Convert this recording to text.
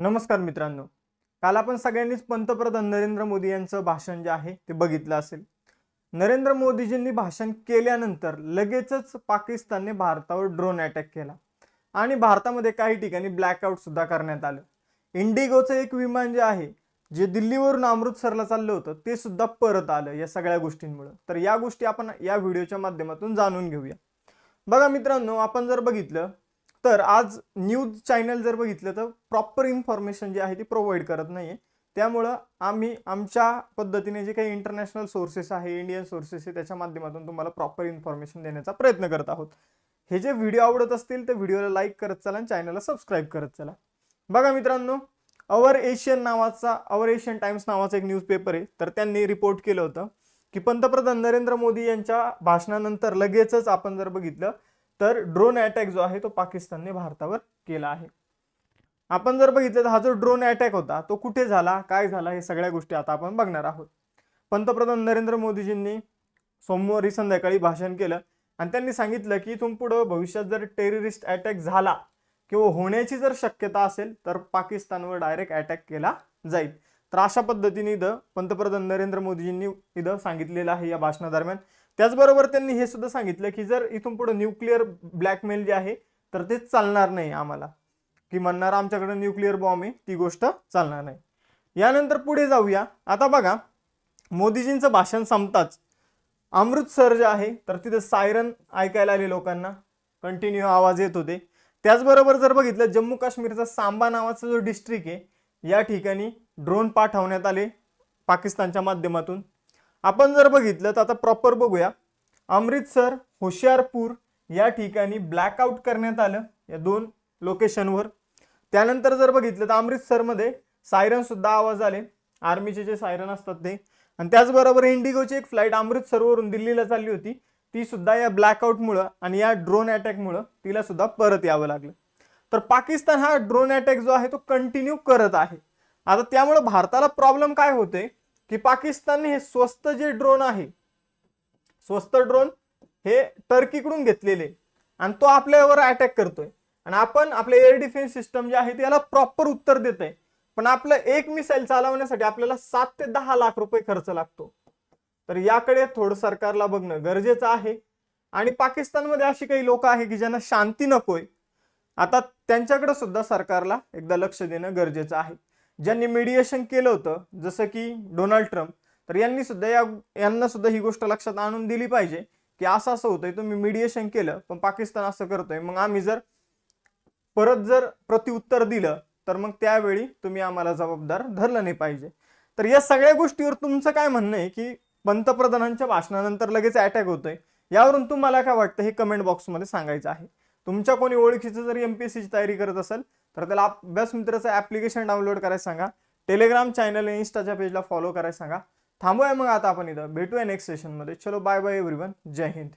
नमस्कार मित्रांनो. काल आपण सगळ्यांनीच पंतप्रधान नरेंद्र मोदी यांचं भाषण जे आहे ते बघितलं असेल. नरेंद्र मोदीजींनी भाषण केल्यानंतर लगेचच पाकिस्तानने भारतावर ड्रोन अटॅक केला. आणि भारतामध्ये काही ठिकाणी ब्लॅकआउट सुद्धा करण्यात आलं. इंडिगोचं एक विमान जे आहे जे दिल्लीवरून अमृतसरला चाललं होतं ते सुद्धा परत आलं या सगळ्या गोष्टींमुळे. तर या गोष्टी आपण या व्हिडिओच्या माध्यमातून जाणून घेऊया. बघा मित्रांनो आपण जर बघितलं तर आज न्यूज चॅनल जर बघितलं तर प्रॉपर इन्फॉर्मेशन जी आहे ती प्रोव्हाइड करत नाही आहे त्यामुळं आम्ही आमच्या पद्धतीने जे काही इंटरनॅशनल सोर्सेस आहे इंडियन सोर्सेस आहे त्याच्या माध्यमातून तुम्हाला प्रॉपर इन्फॉर्मेशन देण्याचा प्रयत्न करत आहोत. हे जे व्हिडिओ आवडत असतील तर व्हिडिओला लाईक करत चला आणि चॅनलला सबस्क्राईब करत चला. बघा मित्रांनो अवर एशियन नावाचा अवर एशियन टाइम्स नावाचा एक न्यूजपेपर आहे. तर त्यांनी रिपोर्ट केलं होतं की पंतप्रधान नरेंद्र मोदी यांच्या भाषणानंतर लगेचच आपण जर बघितलं तर ड्रोन अटॅक जो आहे तो पाकिस्तानने भारतावर केला आहे. आपण जर बघितलं तर हा जो ड्रोन अटॅक होता तो कुठे झाला काय झाला हे सगळ्या गोष्टी आता आपण बघणार आहोत. पंतप्रधान नरेंद्र मोदीजींनी सोमवारी संध्याकाळी भाषण केलं आणि त्यांनी सांगितलं की इथून पुढं भविष्यात जर टेररिस्ट अटॅक झाला किंवा होण्याची जर शक्यता असेल तर पाकिस्तानवर डायरेक्ट अटॅक केला जाईल. तर अशा पद्धतीने इथं पंतप्रधान नरेंद्र मोदीजींनी इथं सांगितलेलं आहे या भाषणादरम्यान. त्याचबरोबर त्यांनी हे सुद्धा सांगितलं की जर इथून पुढे न्यूक्लिअर ब्लॅकमेल जे आहे तर ते चालणार नाही आम्हाला. की म्हणणार आमच्याकडे न्यूक्लिअर बॉम्ब आहे ती गोष्ट चालणार नाही. यानंतर पुढे जाऊया. आता बघा मोदीजींचं भाषण संपताच. अमृतसर जे आहे तर तिथं सायरन ऐकायला आले लोकांना. कंटिन्यू आवाज येत होते. त्याचबरोबर जर बघितलं जम्मू काश्मीरचा सांबा नावाचा जो डिस्ट्रिक्ट आहे या ठिकाणी ड्रोन पाठवण्यात आले पाकिस्तानच्या माध्यमातून. आपण जर बघितलं तर आता प्रॉपर बघूया. अमृतसर होशियारपूर या ठिकाणी ब्लॅकआउट करण्यात आलं या दोन लोकेशनवर त्यानंतर जर बघितलं तर अमृतसरमध्ये सायरनसुद्धा आवाज आले. आर्मीचे जे सायरन असतात ते. आणि त्याचबरोबर इंडिगोची एक फ्लाईट अमृतसरवरून दिल्लीला चालली होती. ती सुद्धा या ब्लॅकआउटमुळं आणि या ड्रोन अटॅकमुळं तिला सुद्धा परत यावं लागलं. तर पाकिस्तान हा ड्रोन अटॅक जो आहे तो कंटिन्यू करत आहे. आता त्यामुळे भारताला प्रॉब्लेम काय होते? की पाकिस्तानने हे स्वस्त जे ड्रोन आहे स्वस्त ड्रोन हे टर्कीकडून घेतलेले आणि तो आपल्यावर अटॅक करतोय. आणि आपण आपले एअर डिफेन्स सिस्टम जे आहे त्याला प्रॉपर उत्तर देत आहे पण आपलं एक मिसाईल चालवण्यासाठी आपल्याला सात ते दहा लाख रुपये खर्च लागतो. तर याकडे थोडं सरकारला बघणं गरजेचं आहे. आणि पाकिस्तानमध्ये अशी काही लोक आहे की ज्यांना शांती नकोय. आता त्यांच्याकडे सुद्धा सरकारला एकदा लक्ष देणं गरजेचं आहे. ज्यांनी मीडिएशन केलं होतं जसं की डोनाल्ड ट्रम्प तर यांनी सुद्धा या यांना सुद्धा ही गोष्ट लक्षात आणून दिली पाहिजे की असं असं होतंय तुम्ही मीडिएशन केलं पण पाकिस्तान असं करतोय. मग आम्ही जर परत जर प्रतिउत्तर दिलं तर मग त्यावेळी तुम्ही आम्हाला जबाबदार धरलं नाही पाहिजे. तर या सगळ्या गोष्टीवर तुमचं काय म्हणणं आहे की पंतप्रधानांच्या भाषणानंतर लगेच अटॅक होतोय? यावरून तुम्हाला काय वाटतं हे कमेंट बॉक्समध्ये सांगायचं आहे. तुमच्या कोणी ओळखीचं जर एम पी एस सीची तयारी करत असेल तर त्याला अभ्यास मित्राचं ॲप्लिकेशन डाउनलोड करायला सांगा. टेलिग्राम चॅनल इन्स्टाच्या पेजला फॉलो करायला सांगा. थांबूया मग आता आपण इथं. भेटूया नेक्स्ट सेशनमध्ये चलो बाय बाय एव्हरीवन जय हिंद.